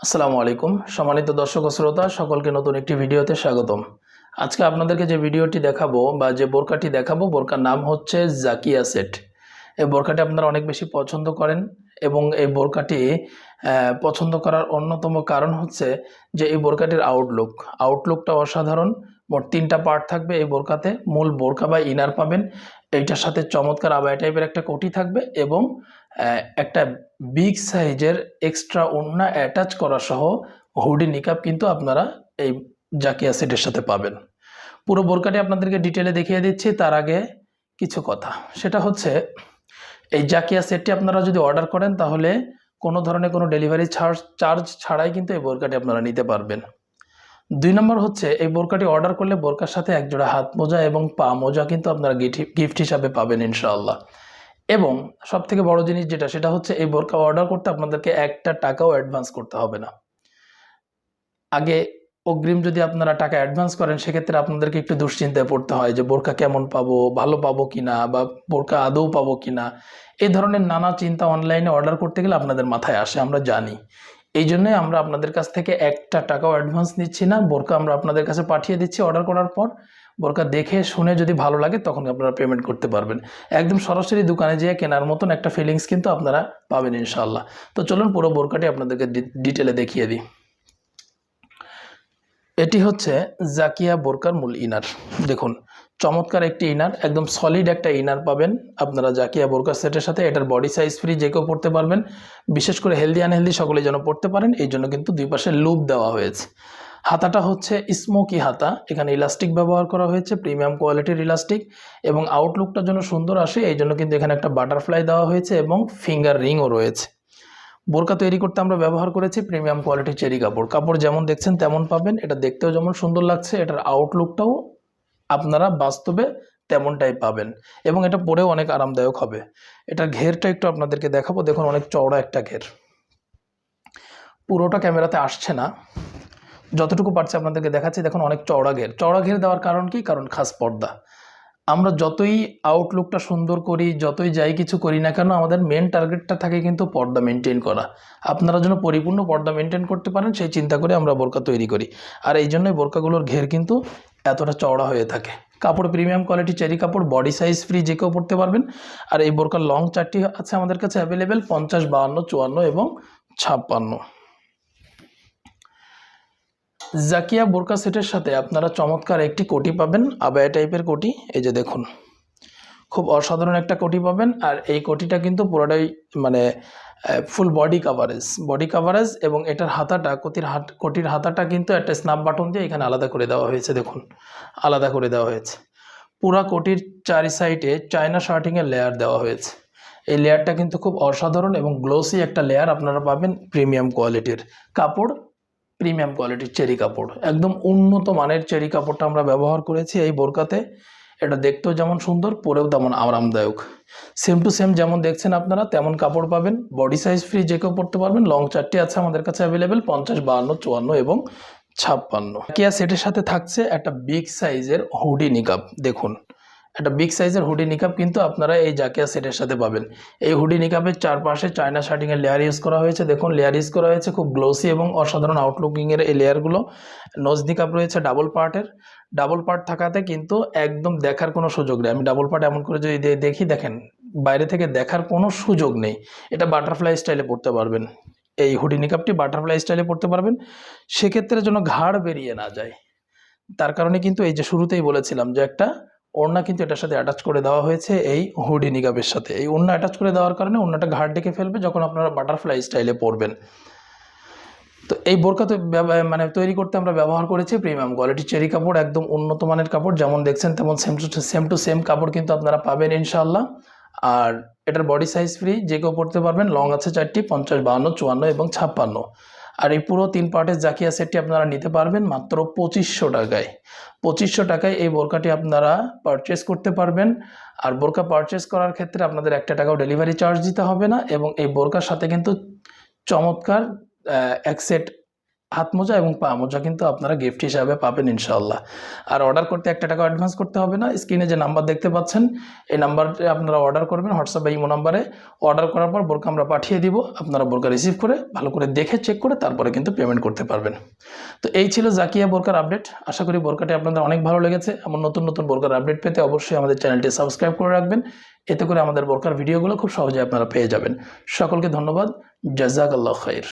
আসসালামু আলাইকুম। সম্মানিত দর্শক শ্রোতা, সকলকে নতুন একটি ভিডিওতে স্বাগতম। আজকে আপনাদেরকে যে ভিডিওটি দেখাবো বা যে বোরকাটি দেখাবো, বোরকার নাম হচ্ছে জাকিয়া সেট। এই বোরকাটি আপনারা অনেক বেশি পছন্দ করেন এবং এই বোরকাটি পছন্দ করার অন্যতম কারণ হচ্ছে যে এই বোরকাটির আউটলুক আউটলুকটা অসাধারণ। মোট তিনটা পার্ট থাকবে এই বোরকাতে। মূল বোরকা বা ইনার পাবেন। এইটার সাথে চমৎকার আবায়া টাইপের একটা কোটি থাকবে এবং একটা বিগ সাইজের এক্সট্রা ওড়না অ্যাটাচ করা সহ হুডি নিকাপ কিন্তু আপনারা এই জাকিয়া সেটের সাথে পাবেন। পুরো বোরকাটি আপনাদেরকে ডিটেলে দেখিয়ে দিচ্ছি, তার আগে কিছু কথা। সেটা হচ্ছে, এই জাকিয়া সেটটি আপনারা যদি অর্ডার করেন, তাহলে কোনো ধরনের কোনো ডেলিভারি চার্জ চার্জ ছাড়াই কিন্তু এই বোরকাটি আপনারা নিতে পারবেন। দুই নম্বর হচ্ছে, এই বোরকাটি অর্ডার করলে বোরকার সাথে একজোড়া হাত মোজা এবং পা মোজা কিন্তু আপনারা গিফট হিসাবে পাবেন ইনশাআল্লাহ। এবং সব থেকে বড় জিনিস যেটা, সেটা হচ্ছে এই বোরকা অর্ডার করতে আপনাদেরকে একটা টাকাও অ্যাডভান্স করতে হবে না। আগে অগ্রিম যদি আপনারা টাকা অ্যাডভান্স করেন, সেক্ষেত্রে আপনাদেরকে একটু দুশ্চিন্তায় পড়তে হয় যে বোরকা কেমন পাবো, ভালো পাবো কিনা বা বোরকা আদৌ পাবো কিনা। এই ধরনের নানা চিন্তা অনলাইনে অর্ডার করতে গেলে আপনাদের মাথায় আসে, আমরা জানি। এই জন্যই আমরা আপনাদের কাছ থেকে একটা টাকাও অ্যাডভান্স নিচ্ছি না। বোরকা আমরা আপনাদের কাছে পাঠিয়ে দিচ্ছি অর্ডার করার পর। বোরকা দেখে, শুনে যদি ভালো লাগে, তখন আপনারা পেমেন্ট করতে পারবেন। একদম সরাসরি দোকানে যেয়ে কেনার মতন একটা ফিলিংস কিন্তু আপনারা পাবেন ইনশাল্লাহ তো চলুন পুরো বোরকাটি আপনাদেরকে ডিটেলে দেখিয়ে দিই। এটি হচ্ছে জাকিয়া বোরকার মূল ইনার দেখুন চমৎকার একটি ইনার একদম সলিড একটা ইনার পাবেন। আপনারা জাকিয়া বোরকা সেটের সাথে এটার বডি সাইজ ফ্রি যে কেউ পড়তে পারবেন। বিশেষ করে হেলদি আনহেলদি সকলে যেন পড়তে পারেন, এই জন্য কিন্তু দুই পাশে লুপ দেওয়া হয়েছে। হাতাটা হচ্ছে স্মোকি হাতা, এখানে ইলাস্টিক ব্যবহার করা হয়েছে প্রিমিয়াম কোয়ালিটির ইলাস্টিক এবং আউটলুকটার জন্য সুন্দর আসে, এই জন্য কিন্তু এখানে একটা বাটারফ্লাই দেওয়া হয়েছে এবং ফিঙ্গার রিংও রয়েছে। বোরকা তৈরি করতে আমরা ব্যবহার করেছি প্রিমিয়াম কোয়ালিটির চেরি কাপড়। কাপড় যেমন দেখছেন তেমন পাবেন, এটা দেখতেও যেমন সুন্দর লাগছে, এটার আউটলুকটাও আপনারা বাস্তবে তেমনটাই পাবেন। এবং এটা পরেও অনেক আরামদায়ক হবে। এটার ঘেরটা একটু আপনাদেরকে দেখাবো। দেখুন, অনেক চওড়া একটা ঘের। পুরোটা ক্যামেরাতে আসছে না। যতটুকু পারছে আপনাদেরকে দেখাচ্ছি। দেখুন, অনেক চওড়া ঘের। চওড়া ঘের দেওয়ার কারণ কি? কারণ খাস পর্দা। আমরা যতই আউটলুকটা সুন্দর করি, যতই যাই কিছু করি না কেন, আমাদের মেন টার্গেটটা থাকে কিন্তু পর্দা মেনটেন করা। আপনারা যেন পরিপূর্ণ পর্দা মেনটেন করতে পারেন, সেই চিন্তা করে আমরা বোরকা তৈরি করি। আর এই জন্যই বোরকাগুলোর ঘের কিন্তু এতটা চওড়া হয়ে থাকে। কাপড় প্রিমিয়াম কোয়ালিটি চেরি কাপড় বডি সাইজ ফ্রি যে কেউ পড়তে পারবেন। আর এই বোরকার লং চারটি আছে আমাদের কাছে অ্যাভেলেবেল পঞ্চাশ, বাহান্ন, চুয়ান্ন এবং ছাপ্পান্ন। জাকিয়া বোরকা সেটের সাথে আপনারা চমৎকার একটি কোটি পাবেন, আবায়া টাইপের কোটি, এই যে দেখুন। খুব অসাধারণ একটা কোটি পাবেন, আর এই কোটিটা কিন্তু পুরোটাই মানে full body coverage body coverage এবং এটার হাতাটা, কোটির হাত, কোটির হাতাটা কিন্তু একটা স্ন্যাপ বাটন দিয়ে এখানে আলাদা করে দেওয়া হয়েছে, দেখুন। আলাদা করে দেওয়া হয়েছে। পুরা কোটির চারি সাইডে চায়না শার্টিংয়ের লেয়ার দেওয়া হয়েছে। এই লেয়ারটা কিন্তু খুব অসাধারণ এবং গ্লোসি একটা লেয়ার আপনারা পাবেন প্রিমিয়াম কোয়ালিটির কাপড় প্রিমিয়াম কোয়ালিটির চেরি কাপড়। একদম উন্নত মানের চেরি কাপড়টা আমরা ব্যবহার করেছি এই বোরকাতে। এটা দেখতেও যেমন সুন্দর, পরেও তেমন আরামদায়ক। সেম টু সেম যেমন দেখছেন আপনারা, তেমন কাপড় পাবেন। বডি সাইজ ফ্রি যে কেউ পড়তে পারবেন। লং চারটি আছে আমাদের কাছে অ্যাভেলেবেল পঞ্চাশ, বাহান্ন, চুয়ান্ন এবং ছাপ্পান্ন। কিয়া সেটের সাথে থাকছে একটা বিগ সাইজের হুডি নিকাপ দেখুন। একটা বিগ সাইজের হুডি নিকাপ কিন্তু আপনারা এই জাকিয়া সেটের সাথে পাবেন। এই হুডি নিকাপের চারপাশে চায়না শার্টিংয়ের লেয়ার ইউজ করা হয়েছে। দেখুন লেয়ার ইউজ করা হয়েছে খুব গ্লোসি এবং অসাধারণ আউটলুকিংয়ের এই লেয়ারগুলো নজ নিকাপ রয়েছে ডাবল পার্টের ডাবল পার্ট থাকাতে কিন্তু একদম দেখার কোনো সুযোগ নেই। আমি ডাবল পার্ট এমন করে যদি দেখি, দেখেন, বাইরে থেকে দেখার কোনো সুযোগ নেই। এটা বাটারফ্লাই স্টাইলে পড়তে পারবেন। এই হুডি নিকাপটি বাটারফ্লাই স্টাইলে পড়তে পারবেন। সেক্ষেত্রে যেন ঘাড় বেরিয়ে না যায়। তার কারণে কিন্তু এই যে শুরুতেই বলেছিলাম যে একটা ওড়না কিন্তু এটার সাথে অ্যাটাচ করে দেওয়া হয়েছে এই হুডি নিকাবের সাথে। এই ওড়না অ্যাটাচ করে দেওয়ার কারণে ওড়নাটা ঘাড় ডেকে ফেলবে যখন আপনারা বাটারফ্লাই স্টাইলে পরবেন। তো এই বোরকা তো মানে তৈরি করতে আমরা ব্যবহার করেছি প্রিমিয়াম কোয়ালিটি চেরি কাপড়, একদম উন্নত মানের কাপড়, যেমন দেখছেন তেমন same to same to same কাপড় কিন্তু আপনারা পাবেন ইনশাল্লাহ আর এটার বডি সাইজ ফ্রি যে কেউ পড়তে পারবেন লং আছে চারটি, পঞ্চাশ, বাহান্ন, চুয়ান্ন এবং ছাপ্পান্ন। আর এই পুরো তিন পার্টের জাকিয়া সেটটি আপনারা নিতে পারবেন মাত্র পঁচিশশো টাকায়। পঁচিশশো টাকায় এই বোরকাটি আপনারা পারচেস করতে পারবেন। আর বোরকা পারচেস করার ক্ষেত্রে আপনাদের একটা টাকাও ডেলিভারি চার্জ দিতে হবে না এবং এই বোরকার সাথে কিন্তু চমৎকার এক সেট হাত মোজা এবং পা মোজা কিন্তু আপনারা গিফট হিসাবে পাবেন ইনশাআল্লাহ। আর অর্ডার করতে একটা টাকা অ্যাডভান্স করতে হবে না। স্ক্রিনে যে নাম্বার দেখতে পাচ্ছেন, এই নাম্বারে আপনারা অর্ডার করবেন হোয়াটসঅ্যাপ ইমো নাম্বারে অর্ডার করার পর বোরকা আমরা পাঠিয়ে দিব, আপনারা বোরকা রিসিভ করে, ভালো করে দেখে চেক করে তারপরে কিন্তু পেমেন্ট করতে পারবেন। তো এই ছিল জাকিয়া বোরকার আপডেট আশা করি বোরকাটি আপনাদের অনেক ভালো লেগেছে। এমন নতুন নতুন বোরকার আপডেট পেতে অবশ্যই আমাদের চ্যানেলটি সাবস্ক্রাইব করে রাখবেন। এতে করে আমাদের বোরকার ভিডিওগুলো খুব সহজে আপনারা পেয়ে যাবেন। সকলকে ধন্যবাদ। জাজাক আল্লাহ খাইর।